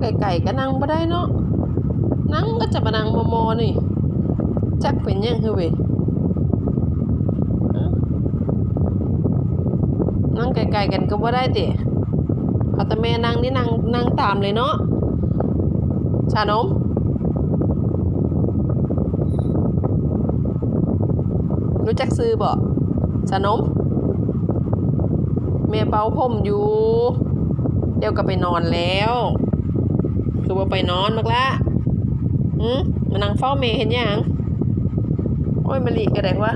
ไก่ๆก็นั่งบ่ได้เนาะนั่งก็จะมานั่งมอๆนี่ จักเป็นยังคือเว้ยนั่งไก่ๆกันก็บ่ได้ติเอาแต่แม่นั่งนี่นั่งนั่งตามเลยเนาะชานมรู้จักซื้อบ่ชานมแม่เป่าผมอยู่ เดี๋ยวก็ไปนอนแล้ว คือว่าไปนอนมักละหืมมานั่งเฝ้าเมย์เห็นยังโอ้ยมาลีกระแดกวะ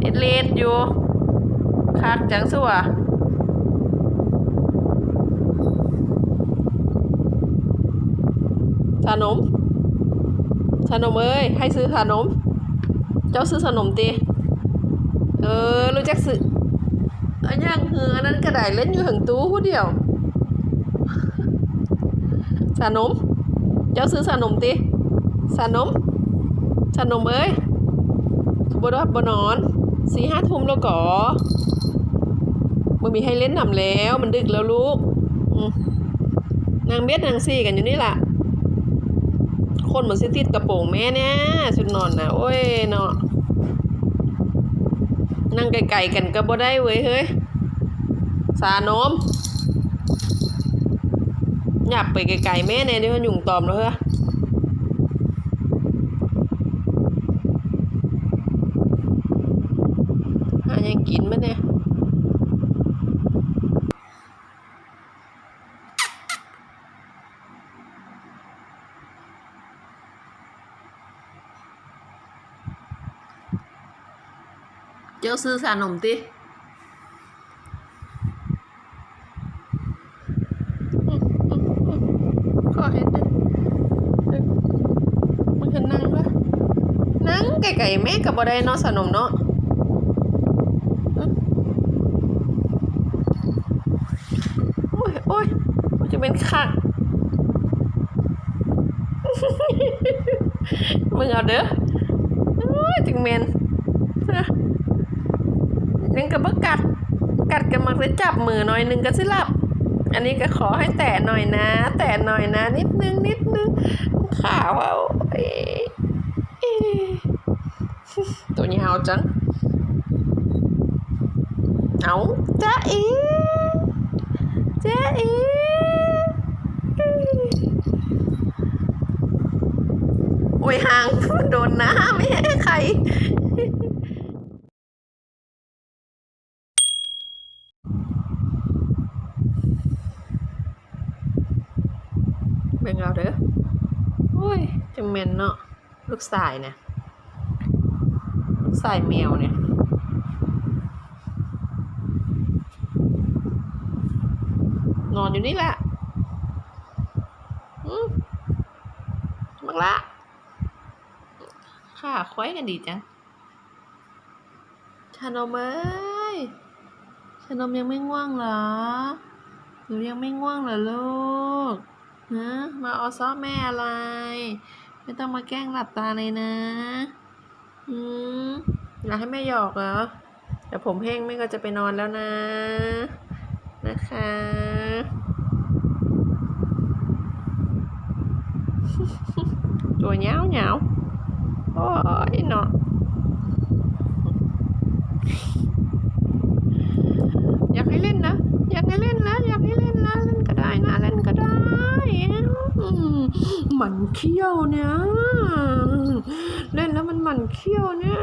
เล็ดเลดอยู่คักจังสัวขนมขนมเอ้ย ให้ซื้อขนม เจ้าซื้อขนมตีเออ รู้จักซื้ออันยังเหืออันนั้นกระไดเล่นอยู่ถึงตู้ผู้เดียว สานม เจ้าซื้อสานมติสานมสานมเอ้ยขบวนรับบนอนสี่ห้าทุ่มแล้วก่อมันมีให้เล่นนำแล้วมันดึกแล้วลูกนางเบ็ดนางซี่กันอยู่นี่ล่ะ คนเหมือนสิติดกระโปรงแม่เนี่ยชุดนอนนะโอ้ยเนาะนั่งไกลๆกันก็บ่ได้เว้ยเฮ้ย สานม หยับไปไกลๆแม่เนี่ยเดี๋ยวมันยุ่งตอมแล้วเหรอหายังกินมั้เนี่ยเจ้าซื้อสานมติ อเห็นนะมันคือนั่งวะนั่งไก่ๆแม่กับบ่ได้เนาะสนมเนาะอื้อโอ้ยโอ้ยมันจะเป็นคักมึงเอาเด้อโอ้ยจึงเมนนะยังกับบ่กัด กัดกันมักจะจับมือหน่อยนึงก็สิหลับ อันนี้ก็ขอให้แตะหน่อยนะ แตะหน่อยนะ นิดนึงนิดนึงขาวเอาเอ๊ะเอ๊ะตัวยาวจังเอาจ้าอีจ้าอีโอ้ยห่างโดนน้ำไม่ให้ใคร เบิ่งเอาเด้อโอ้ยจังแม่นเนาะลูกสายเนี่ยลูกสายแมวเนี่ยนอนอยู่นี่แหละอืมบังละข้าควยกันดีจัง ชานมเอ้ย ชานมยังไม่ง่วงเหรอ หนูยังไม่ง่วงเหรอลูก ฮะมาเอาซ้อแม่อะไร ไม่ต้องมาแกล้งหลับตาเลยนะอืมอยากให้แม่หยอกเหรอเดี๋ยวผมแห้งแม่ก็จะไปนอนแล้วนะ นะคะตัวเหงาเหงาโอ้ยเนาะอยากให้เล่นนะ หมันเขี้ยวเนี่ยเล่นแล้วมันหมันเขี้ยวเนี่ย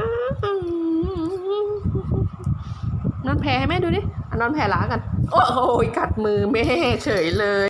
นอนแผลให้แม่ดูดิอ่นอนแผลหลากัน โอ้โหกัดมือแม่เฉยเลย